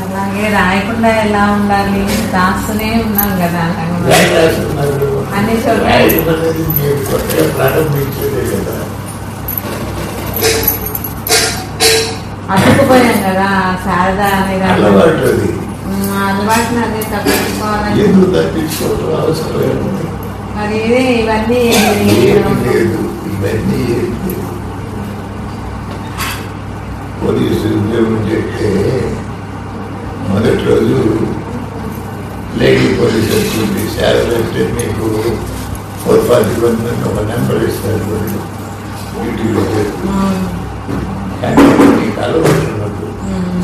అలాగే రాయకుండా ఎలా ఉండాలి? రాస్తూనే ఉన్నాం కదా. అన్ని చోట్ల. ప్రారంభించేదే కదా శారద అనే అలవాటుని అదే తప్పించుకోవాలని. మరి ఇవన్నీ ఏమి లేదు ఇవన్నీ ఏమి లేదు పోలీసు ఉద్యోగం చెప్తే మొదటి రోజు లేడీ పోలీస్ వచ్చింది శాలరీ అంటే మీకు ఫోర్ ఫార్టీ వన్ ఒక నెంబర్ ఇస్తారు వాళ్ళు డ్యూటీలో చేస్తూ ఉమ్, కానీ మీకు అలవాటు ఉన్నట్టు ఉమ్,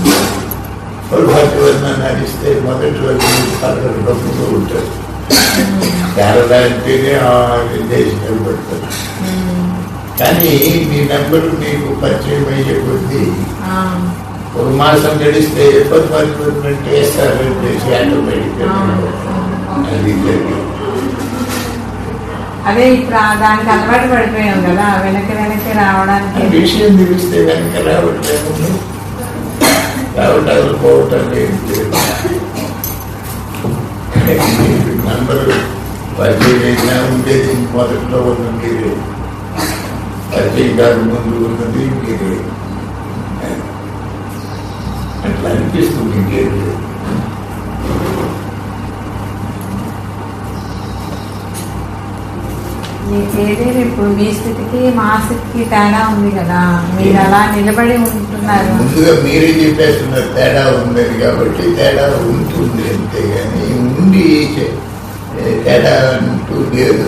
ఫోర్ ఫార్టీ వన్ అని అడిస్తే మొదటి రోజు మీకు పదకొండు డబ్బులు ఉంటారు శారదా అంటేనే ఆ దేశం నిలబడతారు ఉమ్, కానీ మీ నెంబర్ మీకు పరిచయం అయ్యే కొద్దీ ఒక మాసం గడిస్తే ఎప్పటి పరిపూర్ణంటే వేస్తారని చేసి. అది జరిగింది. అదే ఇప్పుడు దానికి అలవాటు పడిపోయాం కదా వెనక్కి వెనక్కి రావడానికి. విషయం తెలిస్తే కనుక రావట్లేదు. రావటాలు పోవటం లేదు నంబర్ అయినా ఉండేది మొదట్లో ఉన్న మీరే కాక ముందు ఉన్నది మీరే అట్లా అనిపిస్తుంది ఇంకేం లేదు ఏదైనా ఇప్పుడు మీ స్థితికి మా స్థితికి తేడా ఉంది కదా. మీరు అలా నిలబడి ఉంటున్నారు. ముందుగా మీరే చెప్పేస్తున్నారు తేడా ఉందని కాబట్టి తేడా ఉంటుంది అంతే కానీ ఉండి తేడా అంటూ లేదు.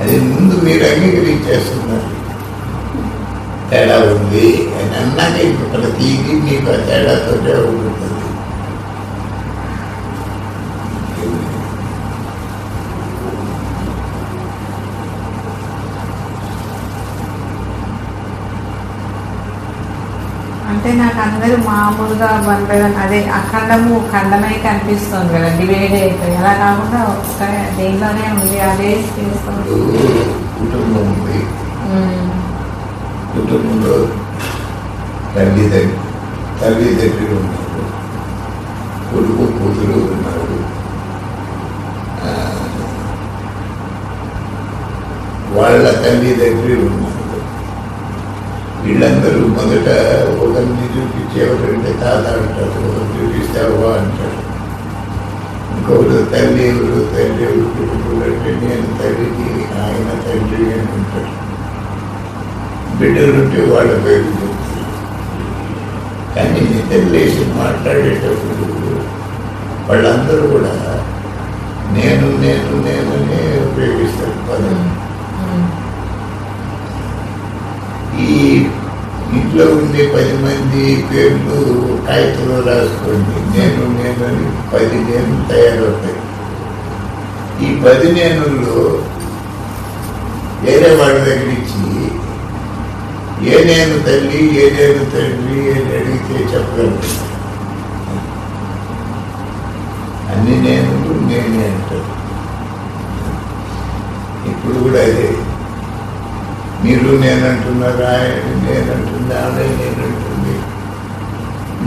అది ముందు మీరు అంగీకరించేస్తున్నారు తేడా ఉంది అని అన్నాక ఇంక ప్రతిదీ మీకు ఆ తేడాతోటే ఉంటుంది. అంటే నాకు అందరూ మామూలుగా వన్ బై వన్ అదే అఖండము ఖండమై కనిపిస్తుంది కదా డివైడ్ అయిపోయి అలా కాకుండా ఒక్క దేంట్లోనే ఉంది అదే చేస్తుంది కుటుంబంలో తల్లి తల్లి ఉన్నారు కొడుకు కూతురు ఉన్నారు. వాళ్ళ తల్లి దగ్గర ఉన్నారు వీళ్ళందరూ మొదట ఒకరిని చూపించి ఎవరంటే తాత అంటారు ఒకరు చూపిస్తే అవ్వ అంటారు ఇంకొకరు తల్లి ఎవరు తండ్రి ఎవరు కుటుంబంలో అంటే నేను తల్లికి ఆయన తండ్రి అని ఉంటారు బిడ్డలుంటే వాళ్ళ పేరు చెప్తారు కానీ నిద్రలేసి మాట్లాడేటప్పుడు వాళ్ళందరూ కూడా నేను నేను నేననే ఉపయోగిస్తారు. పదం ఉమ్, ఈ ఇంట్లో ఉండే పది మంది పేర్లు కాగితంలో రాసుకోండి. నేను నేను అని పది నేను తయారవుతాయి. ఈ పది నేనుల్లో వేరే వాళ్ళ దగ్గర ఇచ్చి ఏ నేను తల్లి ఏ నేను తండ్రి అని అడిగితే చెప్పగలను. అన్ని నేను నేనే అంటారు ఇప్పుడు కూడా అదే. మీరు నేనంటున్నారు? ఆయన నేనంటుంది. ఆమె నేనంటుంది.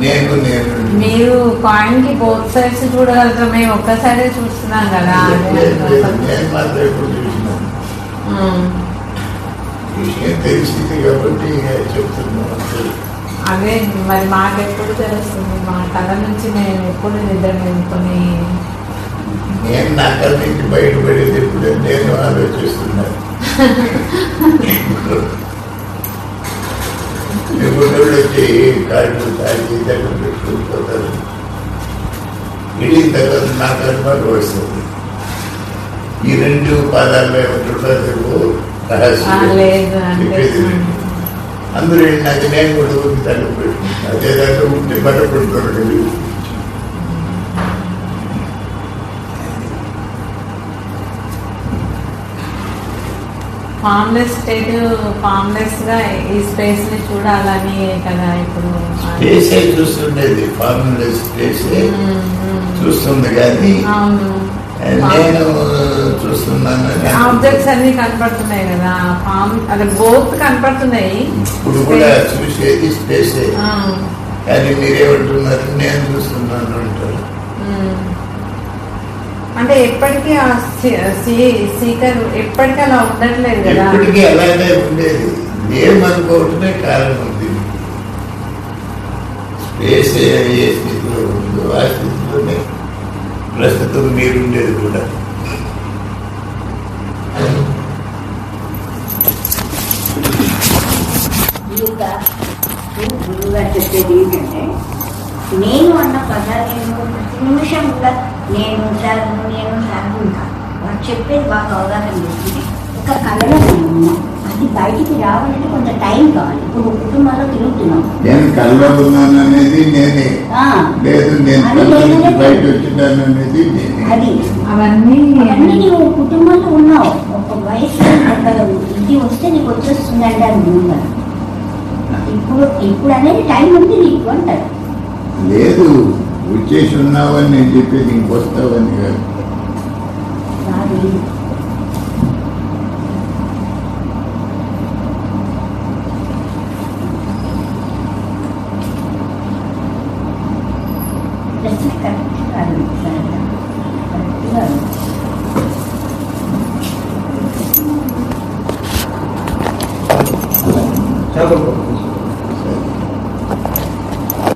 నేను నేను మీరు కాయిన్కి బోత్ సైడ్స్ చూడగలుగుతాం మేము ఒక్కసారే చూస్తున్నాం కదా. నేను మాత్రం ఎప్పుడు చూసినాను విషయం తెలిసింది కాబట్టి చెప్తున్నాను. అదే మరి మాకెప్పుడు తెలుస్తుంది? మా కళ నుంచి మేము ఎప్పుడు నిద్ర నేను నా కళ్ళ నుంచి బయటపడేది ఎప్పుడు నేను ఆలోచిస్తున్నాను ఇప్పుడు వచ్చి కాళ్ళు తాగి దగ్గర పెట్టుకుపోతారు వెళ్ళిన తర్వాత నాకు అనుమానం వస్తుంది ఈ రెండు పాదాల్లో లేదు. అందరూ నాకు నేను కూడా తల్లి పెట్టుకుంటాను అదే దాంట్లో ఉంటే బట్టపడుకోవడం ఫామ్లెస్ స్టేట్ ఫామ్లెస్గా ఈ స్పేస్ని చూడాలని కదా ఇప్పుడు స్పేసే చూస్తుండేది ఫార్ములర్ స్పేసే. చూస్తుంది కానీ అవును. నేను చూస్తున్నానని ఆబ్జెక్ట్స్ అన్ని కనపడుతున్నాయి కదా ఫామ్ అక్కడ బోత్ కనపడుతున్నాయి. ఇప్పుడు కూడా చూసేది స్పేసే ఆ, కానీ మీరేమంటున్నారు? నేను చూస్తున్నాను అంటారు. అంటే ఎప్పటికీ ఆ సీకర్ ఎప్పటికీ అలా ఉండట్లేదు కదా. ఎప్పటికీ అలానే ఉండేది. ఏమనుకోవటమే కారణం దీనికి స్పేస్ ఏ స్థితిలో ఉందో ఆ స్థితిలోనే ప్రస్తుతం మీరుండేది కూడా. చెప్పేది ఏంటంటే నేను అన్న ప్రతి నిమిషం కూడా నేను సాగు నేను ఉంటా వాడు చెప్పేది బాగా అవగాహన చేసుకుంటే ఒక కళలో అది బయటికి రావాలంటే కొంత టైం కావాలి. ఇప్పుడు కుటుంబాల్లో తిరుగుతున్నాం. నేను కళ్ళలో ఉన్నాను అనేది నేనే. ఆ, లేదు నేను అది. బయట వచ్చినాను అనేది అది. అవన్నీ కుటుంబంలో ఉన్నావు. ఒక వయసు ఇది వస్తే నీకు వచ్చేస్తుంది అంటారు గురువుగారు ఇప్పుడు ఇప్పుడు అనేది టైం ఉంది నీకు అంటారు. లేదు. వచ్చేసి ఉన్నావని నేను చెప్పేది ఇంకొస్తావని కాదు. రాదు